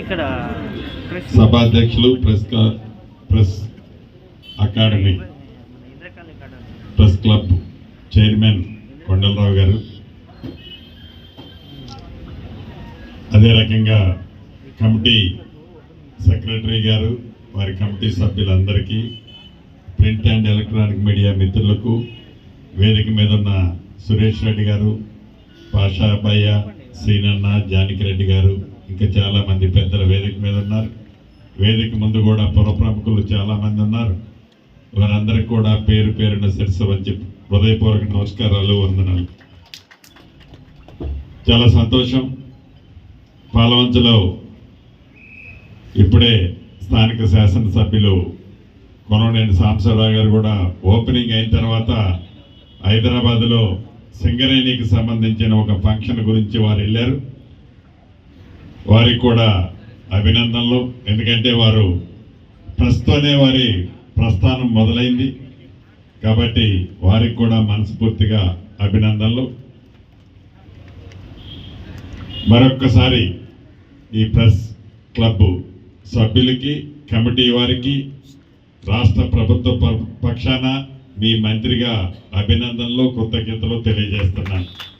ఇక్కడ సభాధ్యక్షులు press press academy. Press club chairman Kondalarao గారు. అదే రకంగా కమిటీ సెక్రటరీ గారు వారి కమిటీ సభ్యులందరికీ ప్రింట్ అండ్ ఎలక్ట్రానిక్ మీడియా మిత్రులకు వేదిక మీద ఉన్న సురేష్ రెడ్డి గారు పాషాబయ్య శ్రీనన్న జానకి రెడ్డి గారు ఇంకా చాలా మంది పెద్దల వేదిక మీద ఉన్నారు. వేదిక ముందు కూడా పురప్రముఖులు చాలామంది చాలా మంది ఉన్నారు. వారందరికీ కూడా పేరు పేరున శిరస వచ్చి హృదయపూర్వక నమస్కారాలు వందనాలు. చాలా సంతోషం. పాలవంచలో ఇప్పుడే స్థానిక శాసనసభ్యులు కొననేని సాంబశివరావు గారు కూడా ఓపెనింగ్ అయిన తర్వాత హైదరాబాద్లో సింగరేణికి సంబంధించిన ఒక ఫంక్షన్ గురించి వారు వెళ్ళారు. వారికి కూడా అభినందనలు. ఎందుకంటే వారు ప్రస్తుతనే వారి ప్రస్థానం మొదలైంది. కాబట్టి వారికి కూడా మనస్ఫూర్తిగా అభినందనలు. మరొక్కసారి ఈ ప్రెస్ క్లబ్ సభ్యులకి కమిటీ వారికి రాష్ట్ర ప్రభుత్వ ప- పక్షాన మీ మంత్రిగా అభినందనలు కృతజ్ఞతలు తెలియజేస్తున్నాను.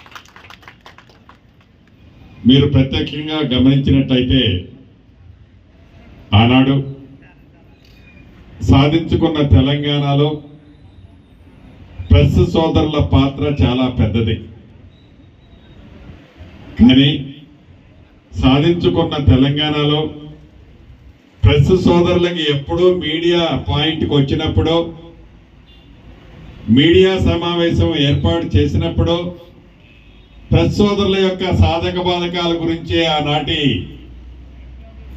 మీరు ప్రత్యక్షంగా గమనించినట్లయితే ఆనాడు సాధించుకున్న తెలంగాణలో ప్రెస్ సోదరుల పాత్ర చాలా పెద్దది. కానీ సాధించుకున్న తెలంగాణలో ప్రెస్ సోదరులకి ఎప్పుడూ మీడియా పాయింట్కి వచ్చినప్పుడు మీడియా సమావేశం ఏర్పాటు చేసినప్పుడు ప్రెస్ సోదరుల యొక్క సాధక బాధకాల గురించి ఆనాటి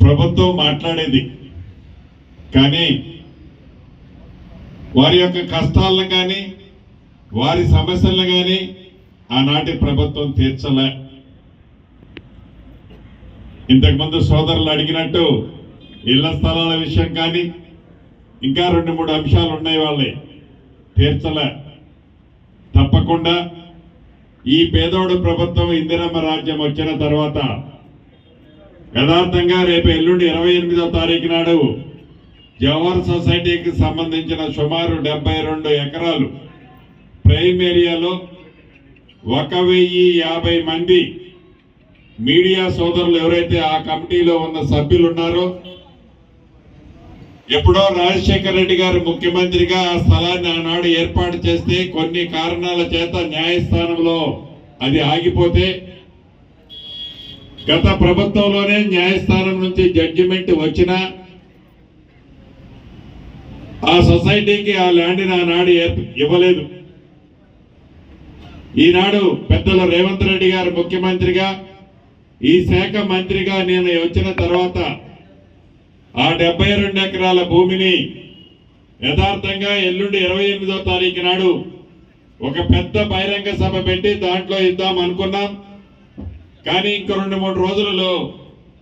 ప్రభుత్వం మాట్లాడేది. కానీ వారి యొక్క కష్టాలను కానీ వారి సమస్యలను కానీ ఆనాటి ప్రభుత్వం తీర్చలే. ఇంతకుముందు సోదరులు అడిగినట్టు ఇళ్ళ స్థలాల విషయం కానీ ఇంకా రెండు మూడు అంశాలు ఉన్నాయి వాళ్ళే. తీర్చలే. తప్పకుండా ఈ పేదోడు ప్రభుత్వం ఇందిరమ్మ రాజ్యం వచ్చిన తర్వాత యథార్థంగా రేపు ఎల్లుండి ఇరవై ఎనిమిదో తారీఖు నాడు జవహర్ సొసైటీకి సంబంధించిన సుమారు డెబ్బై రెండు ఎకరాలు ప్రైమ్ ఏరియాలో ఒక వెయ్యి యాభై మంది మీడియా సోదరులు ఎవరైతే ఆ కమిటీలో ఉన్న సభ్యులు ఉన్నారో ఎప్పుడో రాజశేఖర రెడ్డి గారు ముఖ్యమంత్రిగా ఆ స్థలాన్ని ఆనాడు ఏర్పాటు చేస్తే కొన్ని కారణాల చేత న్యాయస్థానంలో అది ఆగిపోతే గత ప్రభుత్వంలోనే న్యాయస్థానం నుంచి జడ్జిమెంట్ వచ్చిన ఆ సొసైటీకి ఆ ల్యాండ్ని ఆనాడు ఇవ్వలేదు. ఈనాడు పెద్దల రేవంత్ రెడ్డి గారు ముఖ్యమంత్రిగా ఈ శాఖ మంత్రిగా నేను వచ్చిన తర్వాత ఆ డెబ్బై రెండు ఎకరాల భూమిని యథార్థంగా ఎల్లుండి ఇరవై ఎనిమిదో తారీఖు నాడు ఒక పెద్ద బహిరంగ సభ పెట్టి దాంట్లో ఇద్దాం అనుకున్నాం. కానీ ఇంకో రెండు మూడు రోజులలో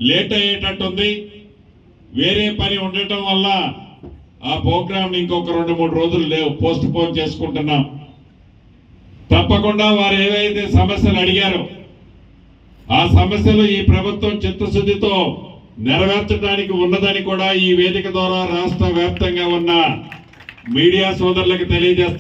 లేట్ అయ్యేటట్టుంది. వేరే పని ఉండటం వల్ల ఆ ప్రోగ్రామ్ ఇంకొక రెండు మూడు రోజులు లేవు పోస్ట్ పోన్ చేసుకుంటున్నాం. తప్పకుండా వారు ఏవైతే సమస్యలు అడిగారో ఆ సమస్యలు ఈ ప్రభుత్వం చిత్తశుద్ధితో నెరవేర్చడానికి ఉన్నదని కూడా ఈ వేదిక ద్వారా రాష్ట్ర వ్యాప్తంగా ఉన్న మీడియా సోదరులకు తెలియజేస్తున్నా